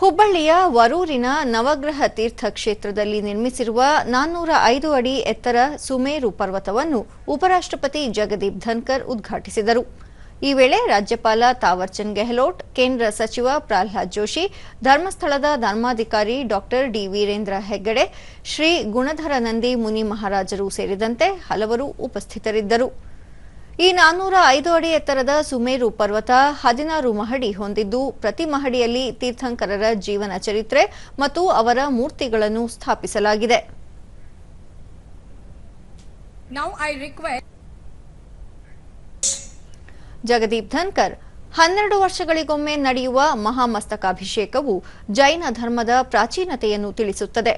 ಹುಬ್ಬಳ್ಳಿಯ ವರೂರಿನ ನವಗ್ರಹ ತೀರ್ಥ ಕ್ಷೇತ್ರದಲ್ಲಿ ನಿರ್ಮಿಸಿರುವ ನಾನ್ನೂರ ಐದು ಅಡಿ ಎತ್ತರ ಸುಮೇರು ಪರ್ವತವನ್ನು ಉಪರಾಷ್ಟ್ರಪತಿ ಜಗದೀಪ್ ಧನ್ಕರ್ ಉದ್ಘಾಟಿಸಿದರು. ಈ ವೇಳೆ ರಾಜ್ಯಪಾಲ ತಾವರ್ಚಂದ್ ಗೆಹ್ಲೋಟ್, ಕೇಂದ್ರ ಸಚಿವ ಪ್ರಹ್ಲಾದ್ ಜೋಶಿ, ಧರ್ಮಸ್ಥಳದ ಧರ್ಮಾಧಿಕಾರಿ ಡಾಕ್ಟರ್ ಡಿ ವೀರೇಂದ್ರ ಹೆಗ್ಗಡೆ, ಶ್ರೀ ಗುಣಧರ ನಂದಿ ಮುನಿ ಮಹಾರಾಜರು ಸೇರಿದಂತೆ ಹಲವರು ಉಪಸ್ಥಿತರಿದ್ದರು. ಈ ನಾನ್ನೂರ ಐದು ಅಡಿ ಎತ್ತರದ ಸುಮೇರು ಪರ್ವತ ಹದಿನಾರು ಮಹಡಿ ಹೊಂದಿದ್ದು ಪ್ರತಿ ಮಹಡಿಯಲ್ಲಿ ತೀರ್ಥಂಕರರ ಜೀವನ ಚರಿತ್ರೆ ಮತ್ತು ಅವರ ಮೂರ್ತಿಗಳನ್ನು ಸ್ಥಾಪಿಸಲಾಗಿದೆ. ಜಗದೀಪ್ ಧನ್ಕರ್ ಹನ್ನೆರಡು ವರ್ಷಗಳಿಗೊಮ್ಮೆ ನಡೆಯುವ ಮಹಾಮಸ್ತಕಾಭಿಷೇಕವು ಜೈನ ಧರ್ಮದ ಪ್ರಾಚೀನತೆಯನ್ನು ತಿಳಿಸುತ್ತದೆ.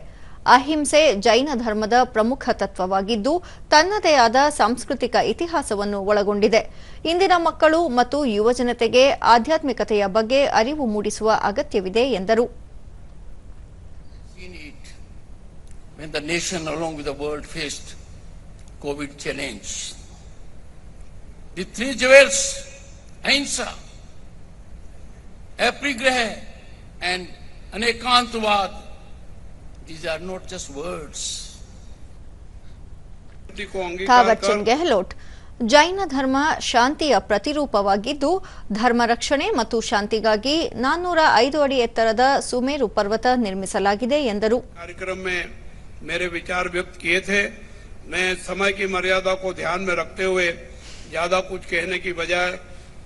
ಅಹಿಂಸೆ ಜೈನ ಧರ್ಮದ ಪ್ರಮುಖ ತತ್ವವಾಗಿದ್ದು ತನ್ನದೇ ಆದ ಸಾಂಸ್ಕೃತಿಕ ಇತಿಹಾಸವನ್ನು ಒಳಗೊಂಡಿದೆ. ಇಂದಿನ ಮಕ್ಕಳು ಮತ್ತು ಯುವಜನತೆಗೆ ಆಧ್ಯಾತ್ಮಿಕತೆಯ ಬಗ್ಗೆ ಅರಿವು ಮೂಡಿಸುವ ಅಗತ್ಯವಿದೆ ಎಂದರು. Seen these are not just words. को अंगीकार ಥಾವರ್ಚಂದ್ कर ಗೆಹ್ಲೋಟ್ ಜೈನ ಧರ್ಮ ಶಾಂತಿಯ ಪ್ರತಿರೂಪವಾಗಿದ್ದು ಧರ್ಮ ರಕ್ಷಣೆ ಮತ್ತು ಶಾಂತಿಗಾಗಿ ನಾನ್ನೂರ ಐದು ಅಡಿ ಎತ್ತರದ ಸುಮೇರು ಪರ್ವತ ನಿರ್ಮಿಸಲಾಗಿದೆ ಎಂದರು कार्यक्रम में मेरे विचार व्यक्त किए थे मैं समय की मर्यादा को ध्यान में रखते हुए ज्यादा कुछ कहने की बजाय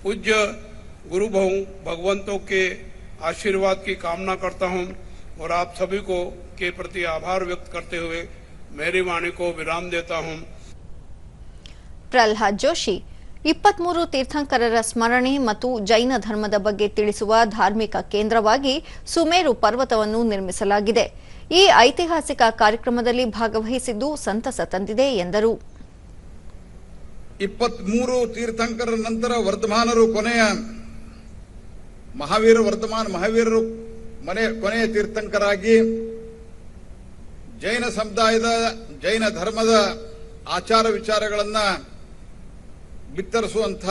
पूज्य गुरु भाऊ भगवंतों के आशीर्वाद की कामना करता हूं और आप सभी को के प्रति आभार व्यक्त करते हुए मेरी वाणी को विराम देता हूं ಪ್ರಹ್ಲಾದ್ ಜೋಶಿ ಇಪ್ಪತ್ಮೂರು ತೀರ್ಥಂಕರರ ಸ್ಮರಣೆ ಮತ್ತು ಜೈನ ಧರ್ಮದ ಬಗ್ಗೆ ತಿಳಿಸುವ ಧಾರ್ಮಿಕ ಕೇಂದ್ರವಾಗಿ ಸುಮೇರು ಪರ್ವತವನ್ನು ನಿರ್ಮಿಸಲಾಗಿದೆ ಈ ಐತಿಹಾಸಿಕ ಕಾರ್ಯಕ್ರಮದಲ್ಲಿ ಭಾಗವಹಿಸಿದ್ದು ಸಂತಸ ತಂದಿದೆ ಎಂದರು ಇಪ್ಪತ್ಮೂರು ತೀರ್ಥಂಕರ ನಂತರ ವರ್ಧಮಾನರು ಕೊನೆಯ ಮಹಾವೀರ ವರ್ಧಮಾನ ಮಹಾವೀರರು ಮನೆ ಕೊನೆಯ ತೀರ್ಥಂಕರಾಗಿ ಜೈನ ಸಮುದಾಯದ, ಜೈನ ಧರ್ಮದ ಆಚಾರ ವಿಚಾರಗಳನ್ನ ಬಿತ್ತರಿಸುವಂಥ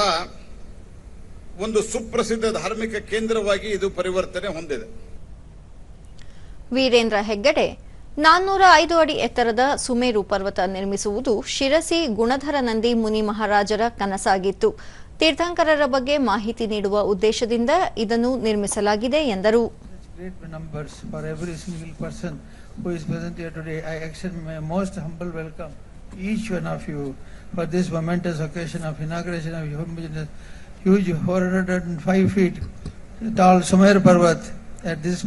ಒಂದು ಸುಪ್ರಸಿದ್ಧ ಧಾರ್ಮಿಕ ಕೇಂದ್ರವಾಗಿ ಇದು ಪರಿವರ್ತನೆ ಹೊಂದಿದೆ. ವೀರೇಂದ್ರ ಹೆಗ್ಗಡೆ, ನಾನ್ನೂರ ಐದು ಅಡಿ ಎತ್ತರದ ಸುಮೇರು ಪರ್ವತ ನಿರ್ಮಿಸುವುದು ಶಿರಸಿ ಗುಣಧರ ನಂದಿ ಮುನಿ ಮಹಾರಾಜರ ಕನಸಾಗಿತ್ತು. ತೀರ್ಥಂಕರರ ಬಗ್ಗೆ ಮಾಹಿತಿ ನೀಡುವ ಉದ್ದೇಶದಿಂದ ಇದನ್ನು ನಿರ್ಮಿಸಲಾಗಿದೆ ಎಂದರು. Great numbers for every single person who is present here today. I extend my most humble welcome to each one of you for this momentous occasion of inauguration of huge- huge 405 feet tall Sumer Parvat at this